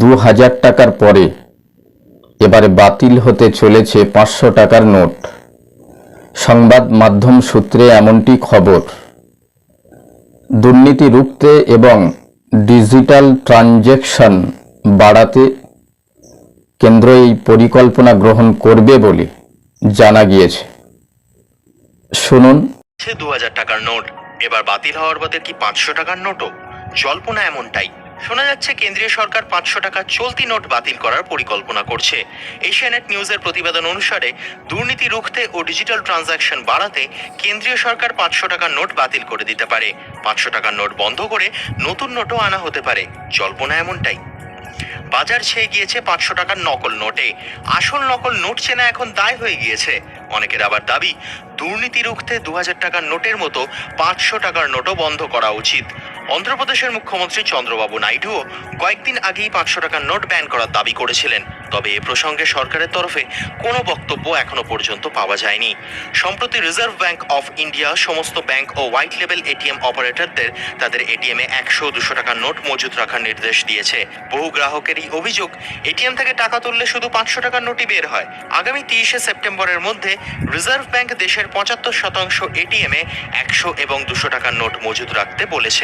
দু হাজার টাকার পরে। এবারে বাতিল হতে চলেছে পাঁচশো টাকার নোট। সংবাদ মাধ্যম সূত্রে এমনটি খবর। দুর্নীতি রুখতে এবং ডিজিটাল ট্রানজ্যাকশন বাড়াতে কেন্দ্র এই পরিকল্পনা গ্রহণ করবে বলে জানা গিয়েছে। শুনুন। দু হাজার টাকার নোট। এবার বাতিল হওয়ার পথে কি পাঁচশো টাকার নোটও? জল্পনা এমনটাই। শোনা যাচ্ছে কেন্দ্রীয় সরকার পাঁচশো টাকা চলতি নোট বাতিল করার পরিকল্পনা করছে। এশিয়ানেট নিউজের প্রতিবেদন অনুসারে দুর্নীতি রুখতে ও ডিজিটাল ট্রানজাকশন বাড়াতে কেন্দ্রীয় সরকার পাঁচশো টাকার নোট বাতিল করে দিতে পারে। পাঁচশো টাকার নোট বন্ধ করে নতুন নোটও আনা হতে পারে। জল্পনা এমনটাই। বাজার ছেয়ে গিয়েছে পাঁচশো টাকার নকল নোটে। আসল নকল নোট চেনা এখন দায় হয়ে গিয়েছে। অনেকের আবার দাবি, দুর্নীতি রুখতে দু হাজার টাকার নোটের মতো পাঁচশো টাকার নোটও বন্ধ করা উচিত। অন্ধ্রপ্রদেশের মুখ্যমন্ত্রী চন্দ্রবাবু নাইডুও কয়েকদিন আগেই পাঁচশো টাকার নোট ব্যান করার দাবি করেছিলেন। তবে এ প্রসঙ্গে সরকারের তরফে কোনো বক্তব্য এখনও পর্যন্ত পাওয়া যায়নি। সম্প্রতি রিজার্ভ ব্যাংক অফ ইন্ডিয়া সমস্ত ব্যাংক ও হোয়াইট লেভেল এটিএম অপারেটরদের তাদের এটিএমে একশো দুশো টাকার নোট মজুত রাখার নির্দেশ দিয়েছে। বহু গ্রাহকেরই অভিযোগ, এটিএম থেকে টাকা তুললে শুধু পাঁচশো টাকার নোটই বের হয়। আগামী তিরিশে সেপ্টেম্বরের মধ্যে রিজার্ভ ব্যাংক দেশের পঁচাত্তর শতাংশ এটিএমে একশো এবং দুশো টাকার নোট মজুত রাখতে বলেছে।